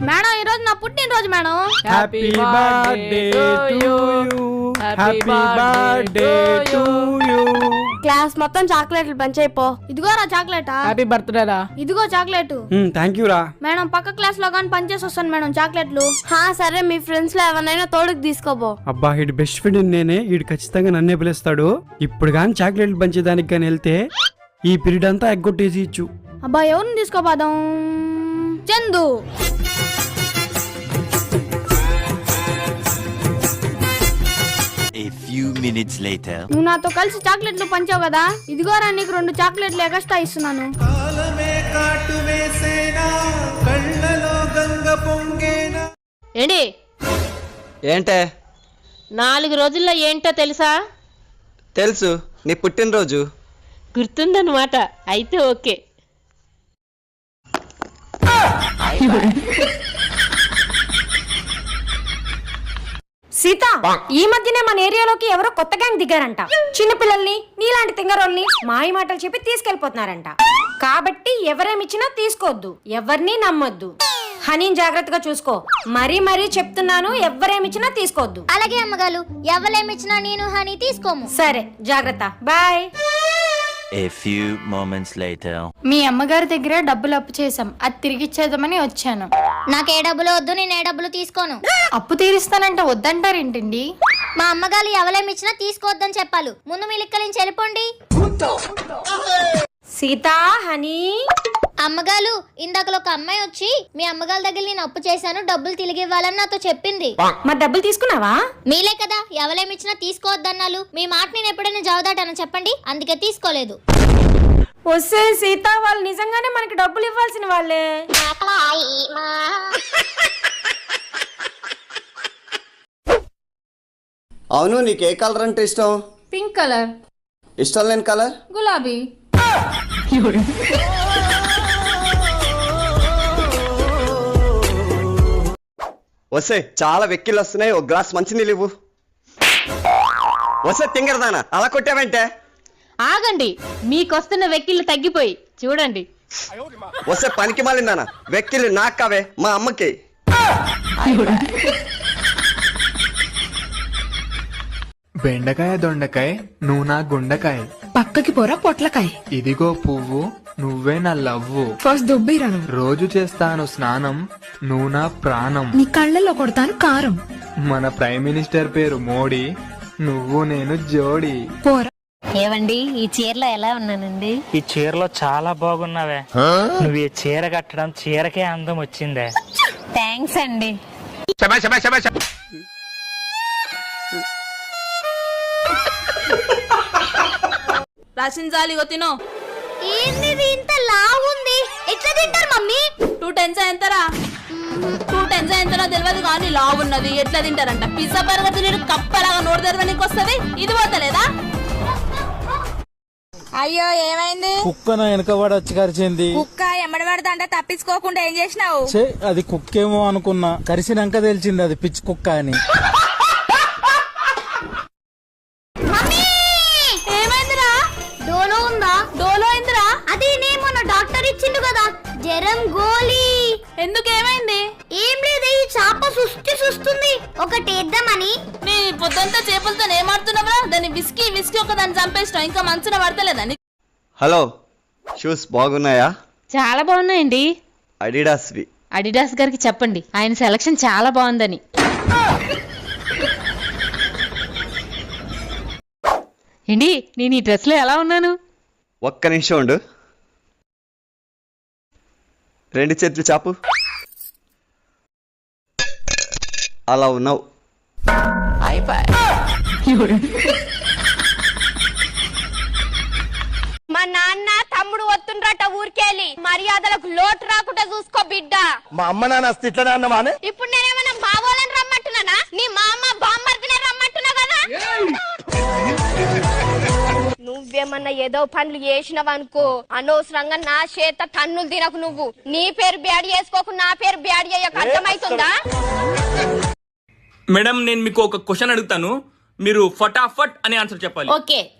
Madam ఈ రోజు నా పుట్టినరోజు madam. Happy birthday to you happy birthday to you class మొత్తం చాక్లెట్లు పంచైపో ఇదిగోరా చాక్లెటా? హ్యాపీ బర్త్డే రా. ఇదిగో చాక్లెట్. థ్యాంక్ యూ రా. మేడం పక్క క్లాస్లో కానీ పనిచేసి వస్తాను మేడం చాక్లెట్లు. హా సరే మీ ఫ్రెండ్స్లో ఎవరినైనా తోడుకు తీసుకోబో అబ్బా వీడి బెస్ట్ ఫ్రెండ్ నేనే. వీడు ఖచ్చితంగా నన్నే పిలుస్తాడు. ఇప్పుడు కానీ చాక్లెట్లు పంచేదానికి కానీ వెళ్తే ఈ పీరియడ్ అంతా ఎగ్గొట్టేసి ఇచ్చు. అబ్బా ఎవరిని తీసుకోపోదాం Chandu. A few minutes later. నువ్వు నాతో కలిసి చాక్లెట్లు పంచావు కదా? ఇదిగోరా నీకు రెండు చాక్లెట్లు ఎగస్ట్రా ఇస్తున్నాను. ఏంటి? ఏంటే? నాలుగు రోజుల్లో ఏంటో తెలుసా? తెలుసు నీ పుట్టినరోజు. గుర్తుందన్నమాట అయితే ఓకే. సీత ఈ మధ్యనే మన ఏరియాలోకి ఎవరో కొత్త గ్యాంగ్ దిగారంట. చిన్న పిల్లల్ని నీలాంటి తింగరోల్ని మాయ మాటలు చెప్పి తీసుకెళ్ళిపోతున్నారంట కాబట్టి ఎవరేమిచ్చినా తీసుకోవద్దు ఎవరిని నమ్మొద్దు. హనీని జాగ్రత్తగా చూసుకో. మరీ మరీ చెప్తున్నాను ఎవరేమిచ్చినా తీసుకోవద్దు అలాగే అమ్మగారు ఎవలేమిచ్చినా నేను హనీ తీసుకోము. సరే జాగ్రత్త. Bye. A few moments later. మీ అమ్మగారి దగ్గర డబ్బులు అప్పు చేసాం అది తిరిగి ఇచ్చేద్దామని వచ్చాను. నాకే డబ్బులు వద్దు నేను ఏ డబ్బులు తీసుకోను. అప్పు తీరుస్తానంటే వద్దంటారేంటండి మా అమ్మగారు ఎవలేమిచ్చినా తీసుకోవద్దని చెప్పాలి. ముందు మీ లిక్కలించి వెళ్ళిపోండి. సీత హనీ. అమ్మగారు ఇందాకలో ఒక అమ్మాయి వచ్చి మీ అమ్మగారి దగ్గర నేను అప్పు చేశాను డబ్బులు తిరిగి ఇవ్వాలని నాతో చెప్పింది. మరి డబ్బులు తీసుకున్నావా? మీలే కదా ఎవలేమిచ్చినా తీసుకోవద్దన్నాలు. మీ మాట నేను ఎప్పుడైనా జవదాటాను చెప్పండి? అందుకే తీసుకోలేదు. వస్తే సీత వాళ్ళు నిజంగానే మనకి డబ్బులు ఇవ్వాల్సిన వాళ్ళే. అవును నీకు ఏ కలర్ అంటే ఇష్టం? Pink colour. ఇష్టం లేని కలర్? గులాబీ. వస్తే చాలా వెక్కిళ్ళు వస్తున్నాయి. ఒక గ్లాస్ మంచినీళ్ళు ఇవ్వు. వస్తే తింగరదానా? అలా కొట్టావంటే? ఆగండి మీకొస్తున్న వెక్కిళ్ళు తగ్గిపోయి చూడండి. వస్తే పనికి మాలిందానా వెక్కిళ్ళు నాకు కావే మా అమ్మకి. బెండకాయ దొండకాయ నువ్వు నా గుండకాయ. పక్కకి పోరా పొట్లకాయ. ఇదిగో పువ్వు నువ్వే నా లవ్వు. ఫస్ట్ దుబ్బిరా రోజు చేస్తాను స్నానం నువ్వు నా ప్రాణం. నీ కళ్ళల్లో కొడతాను కారం. మన ప్రైమ్ మినిస్టర్ పేరు మోడీ నువ్వు నేను జోడీ. పోరా. ఏవండి? ఈ చీరలో ఎలా ఉన్నానండి? ఈ చీరలో చాలా బాగున్నావే. నువ్వు ఈ చీర కట్టడం చీరకే అందం వచ్చిందే. థ్యాంక్స్ అండి. రచించాలి తినో. ఏంది ఇది ఇంత లావుంది? ఎట్లా తింటారు మమ్మీ? టూ టెన్స్ ఎంతరా టూ టెన్స్ ఎంతనో తెలియదు కానీ లావు ఉన్నది ఎట్లా తింటారంట? పిజ్జా బర్గర్ తిని కప్పలాగా నోరు తెరవనికి వస్తుంది ఇది పోతలేదా? అయ్యో ఏమైంది? కుక్క నా వెనక వాడు వచ్చి కరిచింది. కుక్క ఎమ్మడి పడతా అంటే తప్పించుకోకుండా ఏం చేసినావు? ఛే, అది కుక్కేమో అనుకున్నా. కరిసినాక తెలిసింది అది పిచ్చి కుక్క అని. ఏమైందిరా? డోలో ఉందా? డోలో అయిందిరా? అది నేమో డాక్టర్ ఇచ్చిండు కదా జ్వరం గోలీ. ఎందుకు ఏమైంది ఏం లేదు ఈ చాప సుష్టి సుస్తుంది. ఒకటి వేద్దామని నీ పొద్దంతా చేపలతో ఏమాడుతున్నావురా దాన్ని విస్కీ విస్కీ ఒక దాన్ని చంపేసినావు. ఇంకా మంచున పడతలేదా నీకు? హలో షూస్ బాగున్నాయా? చాలా బాగున్నాయండి. అడిడాస్వి అడిడాస్ గారికి చెప్పండి. ఆయన సెలక్షన్ చాలా బాగుందని. ఏంటి నేను ఈ డ్రెస్లో ఎలా ఉన్నాను? ఒక్క నిమిషం ఉండు. రెండు చేతులు చాపు. అలా ఉన్నావు. మా నాన్న తమ్ముడు వస్తుండ్రట ఊరికెళ్ళి మర్యాదలకు లోటు రాకుండా చూసుకో బిడ్డ. మా అమ్మ నాన్న ఇట్లనే అన్నమానే ఇప్పుడు నేనేమన్నా బావోలని రమ్మంటున్నానా? నీ మా అమ్మ బామ్మర్దినే రమ్మంటున్నా కదా? నువ్వేమన్నా ఏదో పనులు చేసినవనుకో అనవసరంగా నా చేత తన్నులు తినకు నువ్వు. నీ పేరు బ్యాడ్ చేసుకోకు నా పేరు బ్యాడ్ చేయక. అర్థమవుతుందా మేడం నేను మీకు ఒక క్వశ్చన్ అడుగుతాను. మీరు ఫటాఫట్ అని ఆన్సర్ చెప్పాలి. ఓకే.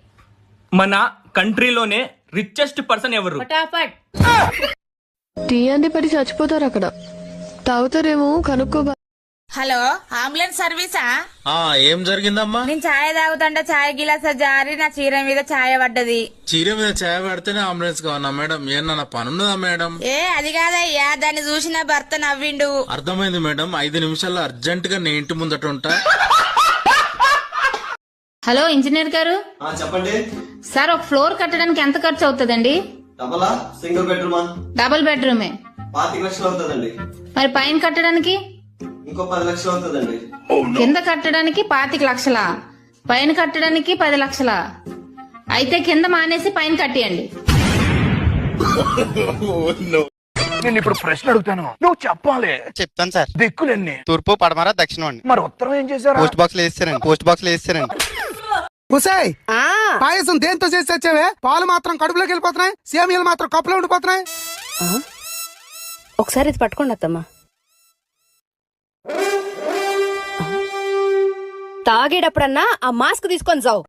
మన కంట్రీలోనే రిచెస్ట్ పర్సన్ ఎవరు? ఫటాఫట్. టీ అంది పడి చచ్చిపోతారు అక్కడ. తాగుతారేమో కనుక్కో హలో అంబులెన్స్ సర్వీసా ఆ? ఏం జరిగిందమ్మా? నేను ఛాయ్ తాగుతుంటే ఛాయ్ గిలాస జారి నా చీర మీద ఛాయ పడ్డది. చీర మీద చేయ పడితేనే అంబులెన్స్ కావాలా మేడం? ఏమన్నా పనున్నదా మేడం? ఏ అది కాదయ్యా దాన్ని చూసిన భర్త నవ్విండు. అర్థమైంది మేడం. ఐదు నిమిషాల్లో అర్జెంట్గా నేను ఇంటి ముందట ఉంటా. హలో ఇంజనీర్ గారు? చెప్పండి. సార్ ఒక ఫ్లోర్ కట్టడానికి ఎంత ఖర్చు అవుతుందండి? డబలా? సింగిల్ బెడ్రూమా? డబుల్ బెడ్రూమే. పాతిక లక్షలు అవుతుందండి. మరి పైన కట్టడానికి? ఇంకో పది లక్షలు అవుతుందండి. కింద కట్టడానికి పాతిక లక్షల? పైన కట్టడానికి పది లక్షల? అయితే కింద మానేసి పైన కట్టియండి. నేను ఇప్పుడు ప్రశ్న అడుగుతాను. నువ్వు చెప్పాలి. చెప్తాను సార్. దిక్కులెన్ని. తూర్పు పడమర దక్షిణం అండి. మరి ఉత్తరం ఏం చేశారా? పోస్ట్ బాక్స్లో వేస్తారండి పోస్ట్ బాక్స్లో వేస్తారండి ఉసాయ్ పాయసం దేంతో చేసి వచ్చావే పాలు మాత్రం కడుపులోకి వెళ్ళిపోతున్నాయి సేమియాలు మాత్రం కప్పులో ఉండిపోతున్నాయి. ఒకసారి ఇది పట్టుకోండి అత్తమ్మా. తాగేటప్పుడన్నా ఆ మాస్క్ తీసుకొని జావు.